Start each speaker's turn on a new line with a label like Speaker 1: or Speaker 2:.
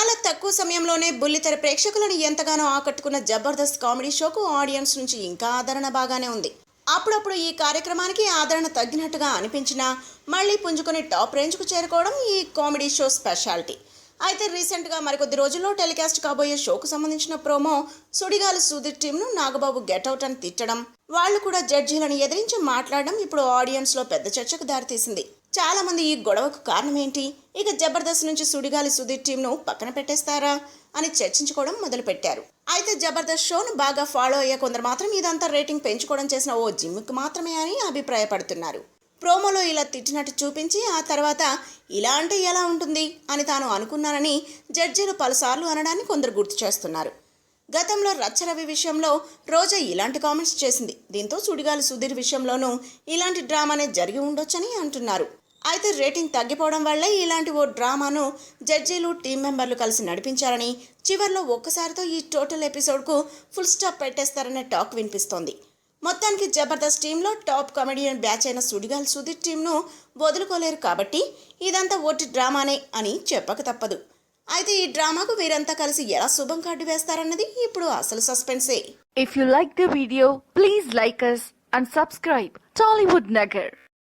Speaker 1: చాలా తక్కువ సమయంలోనే బుల్లితెర ప్రేక్షకులను ఎంతగానో ఆకట్టుకున్న జబర్దస్త్ కామెడీ షోకు ఆడియన్స్ నుంచి ఇంకా ఆదరణ బాగానే ఉంది. అప్పుడప్పుడు ఈ కార్యక్రమానికి ఆదరణ తగ్గినట్టుగా అనిపించినా మళ్ళీ పుంజుకొని టాప్ రేంజ్కు చేరుకోవడం ఈ కామెడీ షో స్పెషాలిటీ. అయితే రీసెంట్గా మరికొద్ది రోజుల్లో టెలికాస్ట్ కాబోయే షోకు సంబంధించిన ప్రోమో సుడిగాలి సుధీర్ టీంను నాగబాబు గెట్అవుట్ అని తిట్టడం వాళ్ళు కూడా జడ్జీలను ఎదిరించి మాట్లాడడం ఇప్పుడు ఆడియన్స్లో పెద్ద చర్చకు దారితీసింది. చాలామంది ఈ గొడవకు కారణం ఏంటి ఇక జబర్దస్త్ నుంచి సుడిగాలి సుధీర్ టీంను పక్కన పెట్టేస్తారా? అని చర్చించుకోవడం మొదలుపెట్టారు. అయితే జబర్దస్త్ షోను బాగా ఫాలో అయ్యే కొందరు మాత్రం ఇదంతా రేటింగ్ పెంచుకోవడం చేసిన ఓ జిమ్కి మాత్రమే అని అభిప్రాయపడుతున్నారు. ప్రోమోలో ఇలా తిట్టినట్టు చూపించి ఆ తర్వాత ఇలా అంటే ఎలా ఉంటుంది? అని తాను అనుకున్నానని జడ్జీలు పలుసార్లు అనడాన్ని కొందరు గుర్తు చేస్తున్నారు. గతంలో రచ్చరవి విషయంలో రోజా ఇలాంటి కామెంట్స్ చేసింది. దీంతో సుడిగాలి సుధీర్ విషయంలోనూ ఇలాంటి డ్రామానే జరిగి ఉండొచ్చని అంటున్నారు. అయితే రేటింగ్ తగ్గిపోవడం వల్లే ఇలాంటి ఓ డ్రామాను జడ్జీలు టీం మెంబర్లు కలిసి నడిపించారని చివర్లో ఒక్కసారితో ఈ టోటల్ ఎపిసోడ్కు ఫుల్ స్టాప్ పెట్టేస్తారనే టాక్ వినిపిస్తోంది. మొత్తానికి జబర్దస్త్ టీంలో టాప్ కమెడియన్ బ్యాచ్ అయిన సుడిగాల్ సుధీర్ టీంను వదులుకోలేరు కాబట్టి ఇదంతా ఓటి డ్రామానే అని చెప్పక తప్పదు. అయితే ఈ డ్రామాకు వీరంతా కలిసి ఎలా శుభం కార్డు వేస్తారన్నది ఇప్పుడు అసలు సస్పెన్సే.
Speaker 2: If you like the video please like us and subscribe Tollywood Nagar